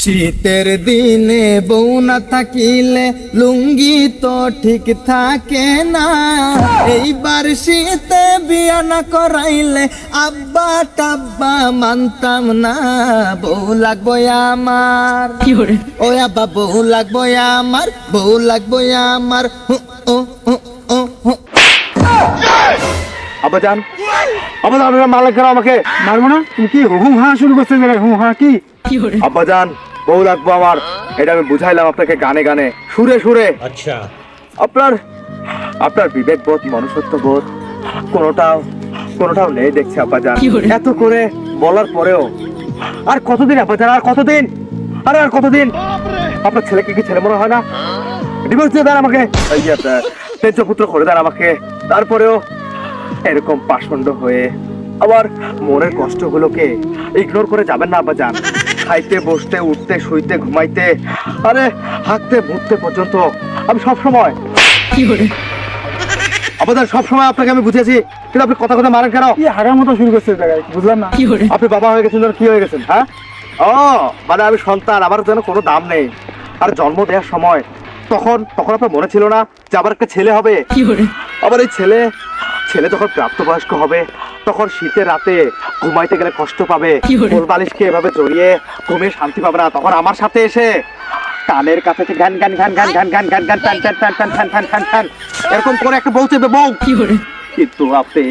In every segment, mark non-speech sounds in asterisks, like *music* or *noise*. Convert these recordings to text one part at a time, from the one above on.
শীতের দিনে বউ না থাকিলে লুঙ্গি তো ঠিক থাকে না। এইবার শীতে বিয়া না করাইলে আব্বা টাব্বা মানতাম না। বউ লাগবো আমার। ও আব্বা বউ লাগবো আমার বউ লাগবো আমার। ও, ও। যান আপনারা মালিক কেন আমাকে মারবো না। তুমি কি হুম হা শুরু করতে গেলে হুম হা কি? আব্বা বউ লাগবো আমার। এটা আমি বুঝাইলাম আপনাকে গানে গানে। সুরে সুরে। আচ্ছা। আপনার আপনার বিবেক বোধ মনুষ্যত্ব বোধ কোনোটাও কোনোটাও নেই দেখছি আব্বা যান এত করে বলার পরেও আর কতদিন যান আর কতদিন? আরে আর কতদিন? আপনার ছেলেকে কি ছেলে মনে হয় না? ডিভোর্স দিয়ে দেন আমাকে। এই যে আপনার তেজ পুত্র করে দেন আমাকে। তারপরেও এরকম পাষণ্ড হয়ে আবার মনের কষ্টগুলোকে ইগনোর করে যাবেন না আব্বা খাইতে বসতে উঠতে শুইতে ঘুমাইতে আরে হাঁকতে মুততে পর্যন্ত আমি সব সময় আবার সব সময় আপনাকে আমি বুঝেছি কিন্তু আপনি কথা কথা মারেন কেন? কি হাগার মতো শুরু করছে এই জায়গায় বুঝলাম না। আপনি বাবা হয়ে গেছেন কি হয়ে গেছেন হ্যাঁ? ও মানে আমি সন্তান আমার যেন কোনো দাম নেই। আর জন্ম দেওয়ার সময় তখন তখন আপনার মনে ছিল না যে আবার একটা ছেলে হবে। আবার এই ছেলে ছেলে যখন প্রাপ্তবয়স্ক হবে তখন শীতের রাতে ঘুমাইতে গেলে কষ্ট পাবে। বালিশকে এভাবে জড়িয়ে ঘুমিয়ে শান্তি পাবে না। তখন আমার সাথে এসে কানের কাছে ঘ্যান ঘ্যান ঘ্যান ঘ্যান ঘ্যান ঘ্যান ঘ্যান ঘ্যান ফ্যান ফ্যান ফ্যান ফ্যান ফ্যান ফ্যান ফ্যান ফ্যান। এরকম করে একটা বউ চেপে বউ! কিন্তু আপনি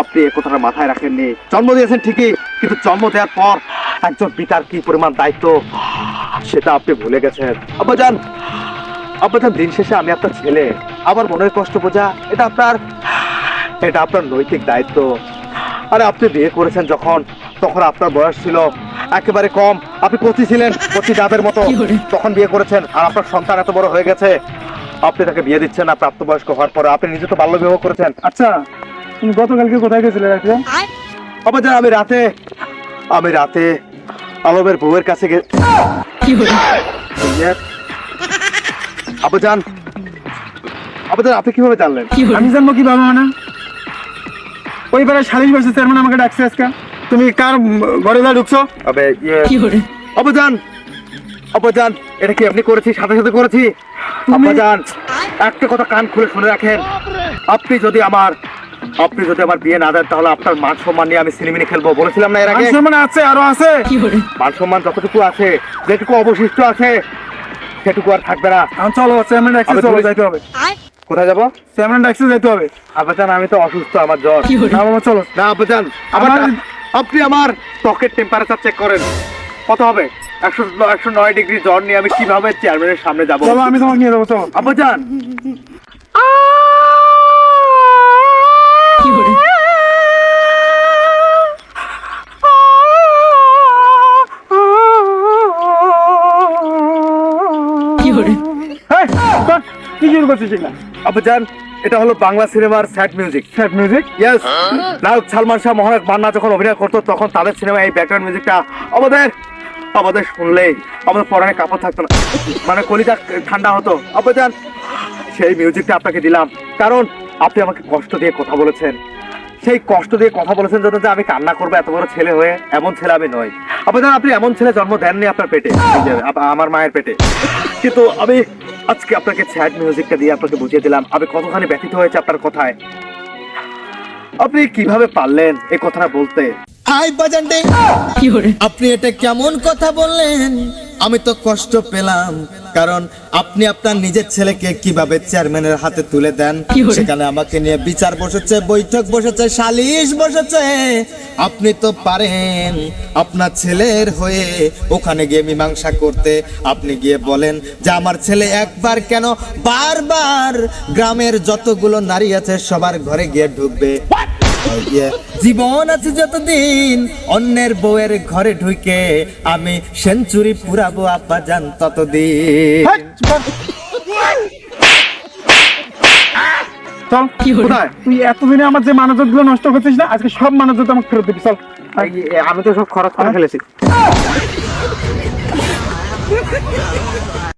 আপনি এ কথাটা মাথায় রাখেননি। জন্ম দিয়েছেন ঠিকই কিন্তু জন্ম দেওয়ার পর একজন পিতার কি পরিমাণ দায়িত্ব সেটা আপনি ভুলে গেছেন। আব্বাজান আব্বাজান দিন শেষে আমি আপনার ছেলে। আমার মনের কষ্ট বোঝা এটা আপনার এটা আপনার নৈতিক দায়িত্ব। আরে আপনি বিয়ে করেছেন যখন তখন আপনার বয়স ছিল একেবারে কম। আপনি কচি ছিলেন কচি ডাবের মতো। তখন বিয়ে করেছেন আর আপনার সন্তান এত বড় হয়ে গেছে। আপনি তাকে বিয়ে দিচ্ছেন না প্রাপ্তবয়স্ক হওয়ার পরে। আপনি নিজে তো বাল্য বিবাহ করেছেন। আচ্ছা তুমি গতকালকে কোথায় গেছিলে রাত্রে? আবার আমি রাতে আমি রাতে আলমের বউয়ের কাছে গে আবাজান আবাজান আপনি কীভাবে জানলেন? আমি জানব কি বাবা না ওই বেলা সালিশ বসে চেয়ারম্যান আমাকে ডাকছে আজকে। তুমি কার ঘরে যা ঢুকছো? আবে ইয়ে। আবাজান আবাজান এটা কি আপনি করেছি সাথে সাথে করেছি? আবাজান একটা কথা কান খুলে শুনে রাখেন। আপনি যদি আমার আপনি যদি আমার বিয়ে না দেন তাহলে আপনার মান সম্মান নিয়ে আমি সিনেমিনি খেলব। বলেছিলাম না এর আগে? মানে আছে আরও আছে। মান সম্মান যতটুকু আছে যেটুকু অবশিষ্ট আছে সেটুকু আর থাকবে না। চলো চেয়ারম্যান চলো যাইতে হবে। কোথায় যাব? সেভেন ডাকছে যেতে হবে। আপাচান আমি তো অসুস্থ আমার জ্বর। না বাবা চলো। না আপাচান আমার আপনি আমার ত্বকের টেম্পারেচার চেক করেন। কত হবে? একশো একশো নয় ডিগ্রি জ্বর নিয়ে আমি কীভাবে চেয়ারম্যানের সামনে যাব? আমি তোমাকে নিয়ে যাব চলো। আবাজান কি শুরু করছিস এগুলা আবাজান এটা হলো বাংলা সিনেমার sad music sad music yes নায়ক সালমান শাহ মহানায়ক মান্না যখন অভিনয় করতো তখন তাদের সিনেমায় এই ব্যাকগ্রাউন্ড মিউজিকটা আমাদের আমাদের শুনলেই আমাদের পরাণে কাপড় থাকতো না। মানে কলিজা ঠান্ডা হতো। আব্বাজান সেই মিউজিকটা আপনাকে দিলাম। কারণ আপনি আমাকে কষ্ট দিয়ে কথা বলেছেন। সেই কষ্ট দিয়ে কথা বলেছেন জন্য যে আমি কান্না করব এত বড় ছেলে হয়ে এমন ছেলে আমি নই। আব্বাজান আপনি এমন ছেলে জন্ম দেননি আপনার পেটে। এই যে, আপ- আমার মায়ের পেটে। কিন্তু আমি আজকে আপনাকে স্যাড মিউজিকটা দিয়ে আপনাকে বুঝিয়ে দিলাম। আমি কতখানি ব্যথিত হয়েছে আপনার কথায়। আপনি কীভাবে পারলেন এই কথাটা বলতে? আই বাজানডে আপনি এটা কেমন কথা বললেন? আমি তো কষ্ট পেলাম কারণ আপনি আপনার নিজের ছেলেকে কীভাবে চেয়ারম্যানের হাতে তুলে দেন? সেখানে আমাকে নিয়ে বিচার বসেছে বৈঠক বসেছে সালিশ বসেছে। আপনি তো পারেন আপনার ছেলের হয়ে ওখানে গিয়ে মীমাংসা করতে। আপনি গিয়ে বলেন যে আমার ছেলে একবার কেন বারবার গ্রামের যতগুলো নারী আছে সবার ঘরে গিয়ে ঢুকবে। জীবন আছে যতদিন অন্যের বউয়ের ঘরে ঢুকে আমি সেঞ্চুরি পুরাবো আপা যান ততদিন। চল তুই এতদিনে আমার যে মানজতগুলো নষ্ট করছিস না আজকে সব মানজত আমাকে ফেরত দিবি চল। আমি তো সব খরচ করে ফেলেছি। *laughs*